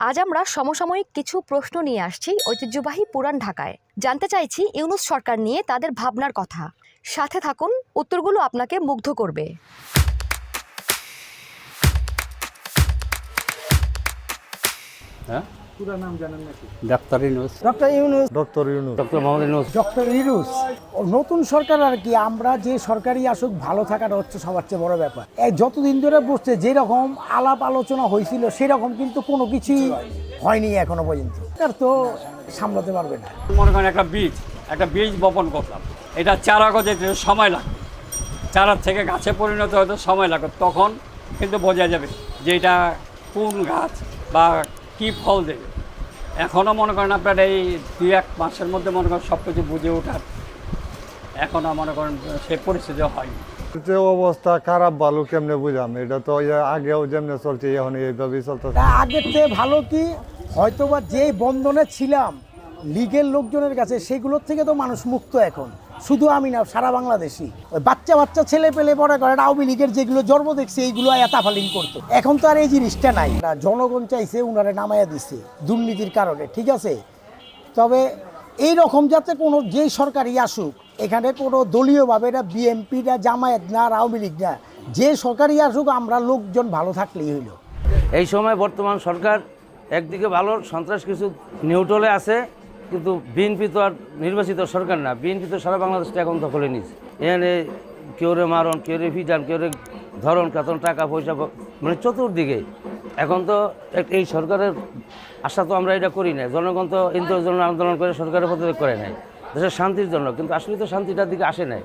আজ আমরা সমসাময়িক কিছু প্রশ্ন নিয়ে আসছি ঐতিহ্যবাহী পুরান ঢাকায়। জানতে চাইছি ইউনুস সরকার নিয়ে তাদের ভাবনার কথা। সাথে থাকুন, উত্তরগুলো আপনাকে মুগ্ধ করবে। হ্যাঁ? পুরা নাম জানেন নাকি? Doctor Yunus doctor Yunus. Doctor Yunus. Doctor Mohammad Yunus doctor Yunus. ও নতুন সরকার আর কি আমরা যে সরকারই আসুক ভালো থাকাটা হচ্ছে সবার চেয়ে বড় ব্যাপার। এই যতদিন ধরে বসছে যেরকম আলাপ আলোচনা হয়েছিল সেরকম কিন্তু কোনো কিছুই হয়নি এখনও পর্যন্ত। সরকার তো সামলাতে পারবে না। মনে করেন একটা বীজ একটা বীজ বপন করলাম। এটা চারা গজাতে সময় লাগে চারার থেকে গাছে পরিণত হতে সময় লাগে তখন কিন্তু বোঝা যাবে যে এটা কোন গাছ বা কী ফল দেবে? এখনও মনে করেন আপনার এই দুই এক মাসের মধ্যে মনে করেন সব কিছু বুঝে ওঠার এখনও মনে করেন সে পরিস্থিতি হয়নি। যে অবস্থা খারাপ ভালো কেমনে বুঝাম এটা তো আগেও যেমনে চলছে এখন এইভাবেই চলতেছে। আগের চেয়ে ভালো কি? হয়তোবা যে বন্ধনে ছিলাম লিগের লোকজনের কাছে সেগুলোর থেকে তো মানুষ মুক্ত এখন। শুধু আমি না সারা বাংলাদেশি ওই বাচ্চা বাচ্চা ছেলে পেলে পড়া করে আওয়ামী লীগের যেগুলো জন্ম দেখছে এইগুলো এতাফালিং করতো। এখন তো আর এই জিনিসটা নাই। না, জনগণ চাইছে উনারে নামাইয়া দিচ্ছে দুর্নীতির কারণে ঠিক আছে? তবে এই রকম যাতে কোনো যেই সরকারই আসুক এখানে কোনো দলীয়ভাবে এটা বিএমপি না জামায়াত না আর আওয়ামী লীগ না যে সরকারই আসুক আমরা লোকজন ভালো থাকলেই হইল। এই সময় বর্তমান সরকার একদিকে ভালো সন্ত্রাস কিছু নিউটলে আছে কিন্তু বিএনপি তো আর নির্বাচিত সরকার না। বিএনপি তো সারা বাংলাদেশটা এখন দখলে নিচ্ছে এখানে কেউ রে মারণ, কেউ রে ফিটান কেউ রে ধরন কাতন টাকা, পয়সা মানে চতুর্দিকে। এখন তো এই সরকারের আশা তো আমরা এটা করি না। জনগণ তো ইন্দ্রজন আন্দোলন করে সরকারের পদত্যাগ করে নাই। দেশের শান্তির জন্য। কিন্তু আসলে তো শান্তিটার দিকে আসে নাই।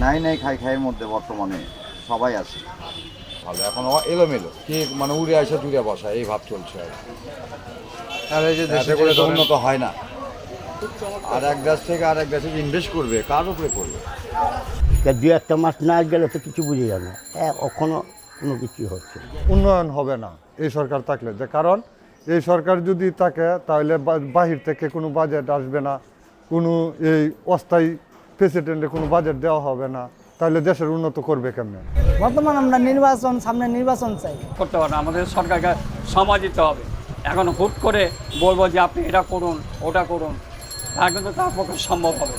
নাই নাই খাই খাইয়ের মধ্যে বর্তমানে সবাই আছে। ভালো এখন ও এলোমেলো। কি মানে উড়ে আসে জুড়ে বসা এই ভাব চলছে আর এই যে দেশে করে তো উন্নত হয় না। আর এক দেশ থেকে আর এক দেশে ইনভেস্ট করবে কার উপরে করবে? তা দু একটা মাস না গেলে তো কিছু বুঝে যাবে না। হ্যাঁ কখনো কোনো কিছু হচ্ছে উন্নয়ন হবে না এই সরকার থাকলে যে কারণ এই সরকার যদি থাকে তাহলে বা- বাহির থেকে কোনো বাজেট আসবে না কোনো এই অস্থায়ী প্রেসিডেন্টে কোনো বাজেট দেওয়া হবে না তাহলে দেশের উন্নত করবে কেমনে? বর্তমান আমরা নির্বাচন সামনে নির্বাচন চাই। করতে পারে না আমাদের সরকারকে সময় দিতে হবে। এখন হুট করে বলব যে আপনি এটা করুন ওটা করুন তা কিন্তু তার পক্ষে সম্ভব হবে।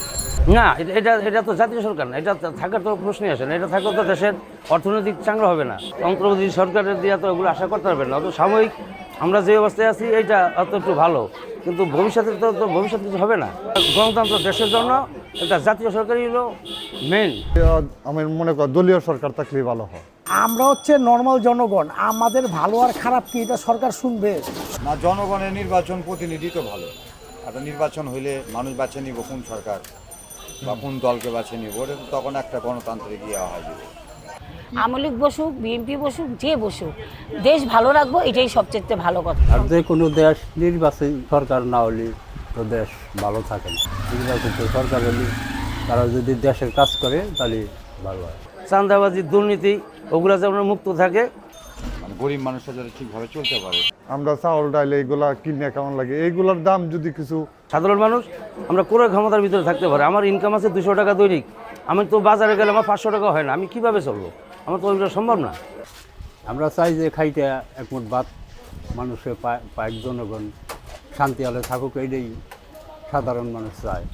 না। এটা এটা এটা তো জাতীয় সরকার না এটা তো থাকার তো প্রশ্নই আসে না এটা থাকলে তো দেশের অর্থনৈতিক চাঙ্গা হবে না। অন্তর্বর্তী সরকারের দিয়ে তো ওগুলো আশা করতে পারবে না অত সাময়িক আমরা যে অবস্থায় আছি এইটা অত একটু ভালো। কিন্তু ভবিষ্যতে তো তো ভবিষ্যৎ কিছু হবে না। গণতন্ত্র দেশের জন্য একটা জাতীয় সরকারই হলো মেন আমি মনে করি দলীয় সরকার থাকলেই ভালো হয়। আমরা হচ্ছে নর্মাল জনগণ। আমাদের ভালো আর খারাপ কি এটা সরকার শুনবে। না জনগণের নির্বাচন প্রতিনিধি তো ভালো। একটা নির্বাচন হইলে মানুষ বাছে নিব কোন সরকার বা কোন দলকে বাছে নিব তখন একটা গণতান্ত্রিক ইয়ে হয়। আমলিক বসুক বিএনপি বসুক যে বসুক দেশ ভালো রাখব এটাই সবচেয়ে ভালো কথা। আর যে কোনো দেশ নির্বাচন সরকার না হলে তো দেশ ভালো থাকে না। নির্বাচিত সরকার হলে তারা যদি দেশের কাজ করে তাহলে ভালো হয়। চাঁদাবাজি দুর্নীতি ওগুলো যেমন মুক্ত থাকে মানে গরিব মানুষরা যাতে ঠিকভাবে চলতে পারে। আমরা চাউল ডাইল এইগুলা কিনে কেমন লাগে? এইগুলার দাম যদি কিছু সাধারণ মানুষ আমরা ক্রয় ক্ষমতার ভিতরে থাকতে পারি। আমার ইনকাম আছে দুশো টাকা দৈনিক। আমি তো বাজারে গেলে আমার পাঁচশো টাকা হয় না। আমি কীভাবে চলবো? আমার তো ওইটা সম্ভব না। আমরা চাই যে খাইতে একমত বাদ মানুষের পায় জনগণ শান্তি আলো থাকুক, এইটাই সাধারণ মানুষ চায়।